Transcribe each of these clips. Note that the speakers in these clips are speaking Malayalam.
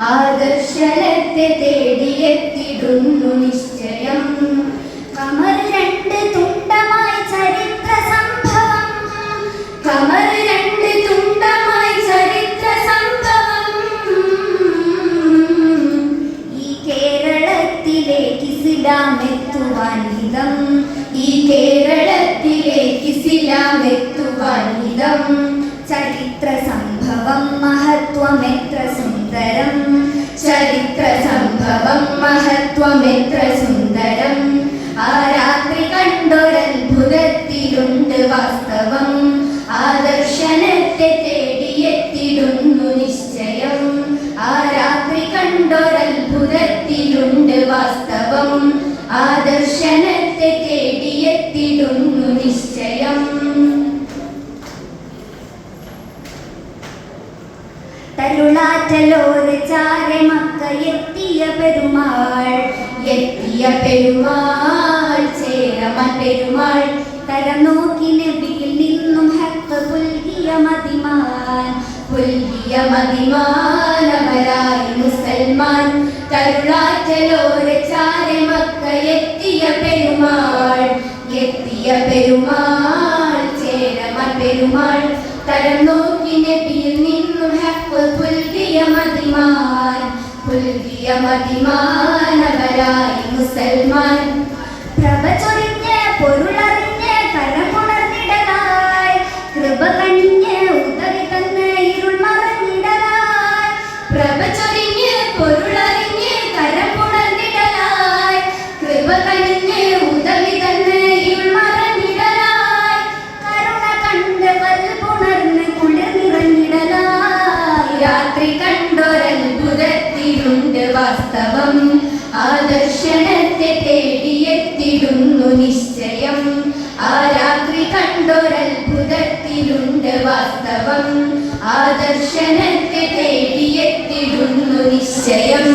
ആദർശനത്തെ തേടിയെത്തിടുന്നു നിശ്ചയം. കമർ രണ്ട് തുണ്ടമായി ചരിത്ര സംഭവം. കമർ രണ്ട് തുണ്ടമായി ചരിത്ര സംഭവം. ഈ കേരളത്തിലേക്ക് ഇസ്ലാം ഹിതം. ഈ കേരളത്തിലേക്ക് ഇസ്ലാം ഹിതം. ചരിത്ര സംഭവം മഹത്വം മഹത്വം എത്ര സുന്ദരം ആ രാത്രി കണ്ടൊരത്ഭുതത്തിലുണ്ട് വാസ്തവം. ആ ദർശനത്തെ തേടിയെത്തിടുന്നു നിശ്ചയം. ആ രാത്രി കണ്ടൊരത്ഭുതത്തിലുണ്ട് വാസ്തവം. ആ ദർശനത്തെ തേടിയെത്തിടുന്നു നിശ്ചയം. അവരായി മുസൽമാൻ തരുളാറ്റലോര് ചാരെ മക്ക എത്തിയ പെരുമാൾ എത്തിയ പെരുമാൾ ചേരമ പെരുമാൾ തരം നോക്കി നബിയിൽ നിന്നും ഹക്ക് പുൽകിയ മതിമാൻ പുൽകിയ മതിമാൻ അവരായി മുസൽമാൻ ആ ദർശനത്തെ തേടിയെത്തിടുന്നു നിശ്ചയം. ആ രാത്രി കണ്ടൊരത്ഭുതത്തിലുണ്ട് വാസ്തവം. ആ ദർശനത്തെ തേടിയെത്തിടുന്നു നിശ്ചയം.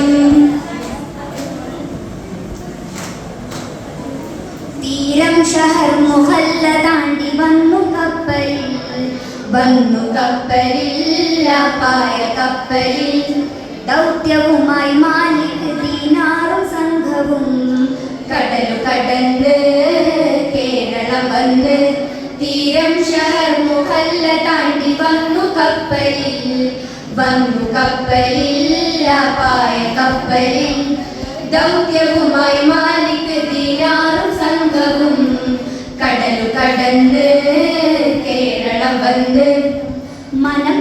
തീരം ഷഹർ മുഹല്ല താണ്ടി വന്നു കപ്പലിൽ. വന്നു കപ്പലിൽ പായ കപ്പലിൽ ദൗത്യവുമായി മാലിക് സംഘവും കടലു കടന്ന് കേരളം വന്ന് തീരം ഷഹർ മുഹല്ല താണ്ടി വന്നു കപ്പലിൽ. വന്നു കപ്പലിൽ പായ കപ്പലിൽ. ദൗത്യവുമായി മാലിക് ദീനാറും സംഘവും. കടലു കടന്ന് കേരളം വന്ന് മനം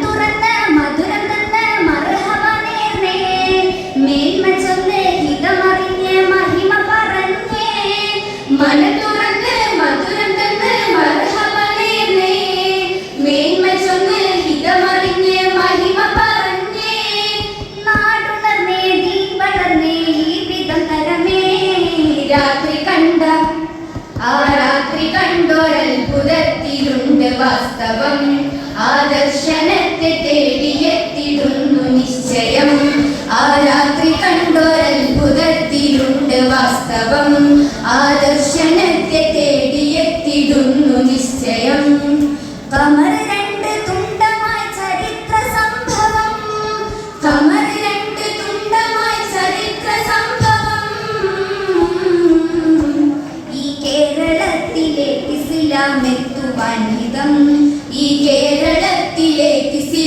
ആ രാത്രി കണ്ടൊരത്ഭുതത്തിലുണ്ട് വാസ്തവം. ആ ദർശനത്തെ തേടിയെത്തിടുന്നു നിശ്ചയം. ആ രാത്രി കണ്ടൊരത്ഭുതത്തിലുണ്ട് വാസ്തവം. ആ ദർശനത്തെ തേടിയെത്തിടുന്നു നിശ്ചയം. കമർ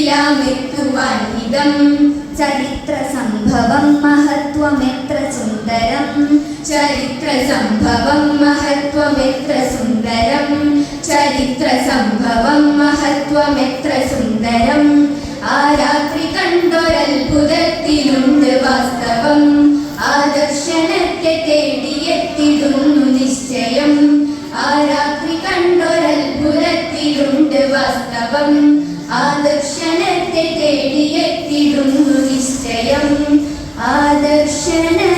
लीलामित्युवानिदं चरित्रसम्भवं महत्त्वमेत्र सुन्दरं चरित्रसम्भवं महत्त्वमेत्र सुन्दरं चरित्रसम्भवं महत्त्वमेत्र सुन्दरम् ആ രാത്രി കണ്ടൊരത്ഭുതത്തിലുണ്ട് വാസ്തവം ആ ദർശനത്തെ തേടിയെത്തിടുന്നു നിശ്ചയം ആ രാത്രി കണ്ടൊരത്ഭുതത്തിലുണ്ട് വാസ്തവം ആ ദർശന दर्शन